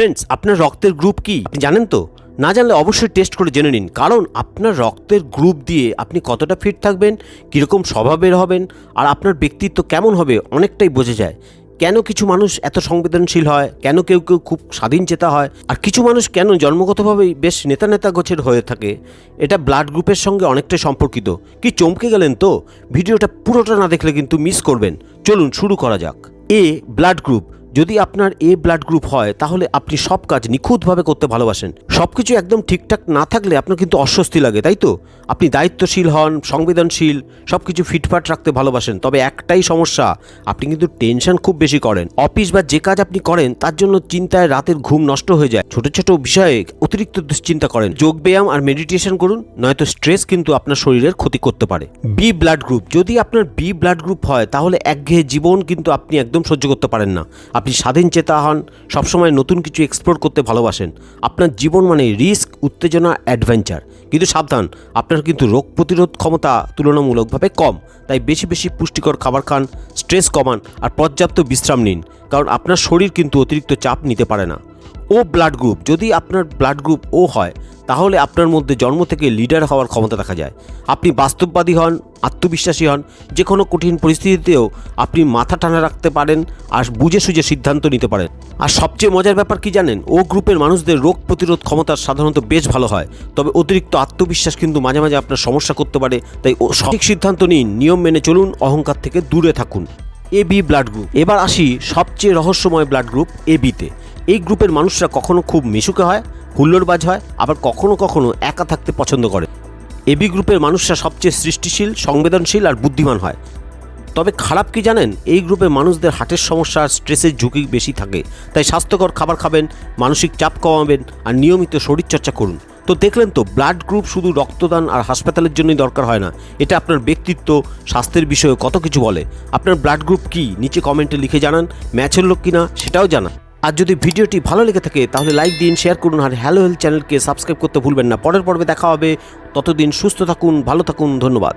Friends আপনার রক্তের group কি? আপনি জানেন তো? না জানলে অবশ্যই টেস্ট করে জেনে নিন। কারণ আপনার রক্তের গ্রুপ দিয়ে আপনি কতটা ফিট থাকবেন, কীরকম স্বভাবের হবেন, আর আপনার ব্যক্তিত্ব কেমন হবে অনেকটাই বোঝা যায়। কেন কিছু মানুষ এত সংবেদনশীল হয়? কেন কেউ কেউ খুব স্বাধীন চেতা হয়? আর কিছু মানুষ কেন জন্মগতভাবেই বেশ নেতা নেতা গোছের হয়ে থাকে? এটা ব্লাড গ্রুপের সঙ্গে অনেকটাই সম্পর্কিত। কি চমকে গেলেন তো? ভিডিওটা পুরোটা না দেখলে কিন্তু মিস করবেন। চলুন শুরু করা যাক। এ ব্লাড গ্রুপ যদি আপনার এ ব্লাড গ্রুপ হয়, তাহলে আপনি সব কাজ নিখুঁতভাবে করতে ভালোবাসেন। সব কিছু একদম ঠিকঠাক না থাকলে আপনার কিন্তু অস্বস্তি লাগে, তাই তো? আপনি দায়িত্বশীল হন, সংবেদনশীল সব কিছু ফিটফাট রাখতে ভালোবাসেন। তবে একটাই সমস্যা, আপনি কিন্তু টেনশন খুব বেশি করেন। অফিস বা যে কাজ আপনি করেন, তার জন্য চিন্তায় রাতের ঘুম নষ্ট হয়ে যায়। ছোট ছোট বিষয়ে অতিরিক্ত দুশ্চিন্তা করেন। যোগব্যায়াম আর মেডিটেশন করুন, নয়তো স্ট্রেস কিন্তু আপনার শরীরের ক্ষতি করতে পারে। বি ব্লাড গ্রুপ যদি আপনার বি ব্লাড গ্রুপ হয়, তাহলে একঘেয়ে জীবন কিন্তু আপনি একদম সহ্য করতে পারেন না। আপনি স্বাধীন চেতা হন, সবসময় নতুন কিছু এক্সপ্লোর করতে ভালোবাসেন। আপনার জীবন মানে রিস্ক উত্তেজনা অ্যাডভেঞ্চার কিন্তু সাবধান, আপনার কিন্তু রোগ প্রতিরোধ ক্ষমতা তুলনামূলকভাবে কম। তাই বেশি বেশি পুষ্টিকর খাবার খান স্ট্রেস কমান আর পর্যাপ্ত বিশ্রাম নিন। কারণ আপনার শরীর কিন্তু অতিরিক্ত চাপ নিতে পারে না। ও ব্লাড গ্রুপ যদি আপনার ব্লাড গ্রুপ ও হয়, তাহলে আপনার মধ্যে জন্ম থেকে লিডার হওয়ার ক্ষমতা দেখা যায়। আপনি বাস্তববাদী হন, আত্মবিশ্বাসী হন যে কোনো কঠিন পরিস্থিতিতেও আপনি মাথা টানা রাখতে পারেন আর বুঝে সুঝে সিদ্ধান্ত নিতে পারেন। আর সবচেয়ে মজার ব্যাপার কি জানেন, ও গ্রুপের মানুষদের রোগ প্রতিরোধ ক্ষমতা সাধারণত বেশ ভালো হয়। তবে অতিরিক্ত আত্মবিশ্বাস কিন্তু মাঝে মাঝে আপনার সমস্যা করতে পারে, তাই ও সঠিক সিদ্ধান্ত নিন, নিয়ম মেনে চলুন, অহংকার থেকে দূরে থাকুন। এ বি ব্লাড গ্রুপ এবার আসি সবচেয়ে রহস্যময় ব্লাড গ্রুপ এ বিতে এই গ্রুপের মানুষরা কখনো খুব মিশুকে হয়, হুল্লোড়বাজ হয়, আবার কখনো কখনো একা থাকতে পছন্দ করে। এবি গ্রুপের মানুষরা সবচেয়ে সৃষ্টিশীল, সংবেদনশীল আর বুদ্ধিমান হয়। তবে খারাপ কি জানেন? এই গ্রুপের মানুষদের হার্টের সমস্যা আর স্ট্রেসের ঝুঁকি বেশি থাকে। তাই স্বাস্থ্যকর খাবার খাবেন, মানসিক চাপ কমাবেন আর নিয়মিত শরীরচর্চা করুন। তো দেখলেন তো, ব্লাড গ্রুপ শুধু রক্তদান আর হাসপাতালের জন্যই দরকার হয় না। এটা আপনার ব্যক্তিত্ব, স্বাস্থ্যের বিষয়ে কত কিছু বলে। আপনার ব্লাড গ্রুপ কি? নিচে কমেন্টে লিখে জানান। ম্যাচ হলো কিনা? সেটাও জানান। আর যদি ভিডিওটি ভালো লেগে থাকে, তাহলে লাইক দিন শেয়ার করুন, আর হ্যালো হেল চ্যানেলকে সাবস্ক্রাইব করতে ভুলবেন না। পরের পর্বে দেখা হবে। ততদিন সুস্থ থাকুন, ভালো থাকুন, ধন্যবাদ।